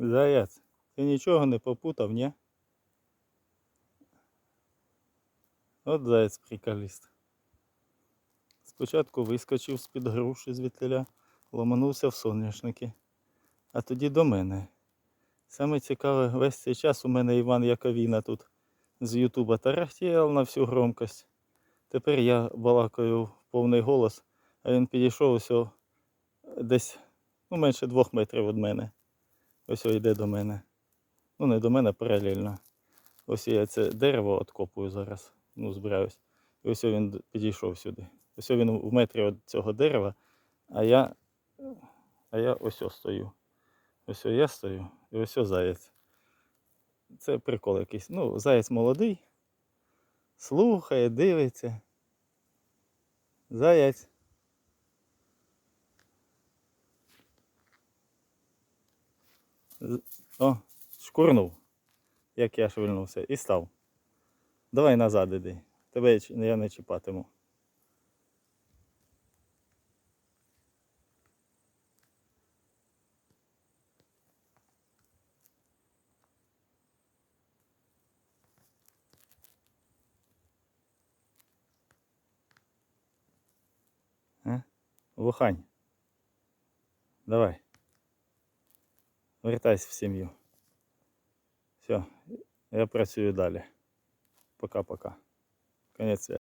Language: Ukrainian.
Заяць, ти нічого не попутав, ні? От заяць приколіст. Спочатку вискочив з-під груші звідтиля, ломанувся в соняшники, а тоді до мене. Саме цікаве, весь цей час у мене Іван Яковіна тут з Ютуба тарахтіяв на всю громкость. Тепер я балакаю в повний голос, а він підійшов ось десь ну, менше двох метрів від мене. Ось йде до мене. Ну, не до мене, паралельно. Ось я це дерево откопую зараз. Ну, збираюсь. І ось він підійшов сюди. Ось він в метрі від цього дерева, а я, а я ось стою. Ось я стою і ось о заяць. Це прикол якийсь. Ну, заяць молодий. Слухає, дивиться. Заяць. О, шкурнув, як я швильнувся, і став. Давай назад іди. Тебе я не чіпатиму. А? Вухань. Давай. Вертайся в сім'ю. Все, я працюю далі. Пока-пока. Конець.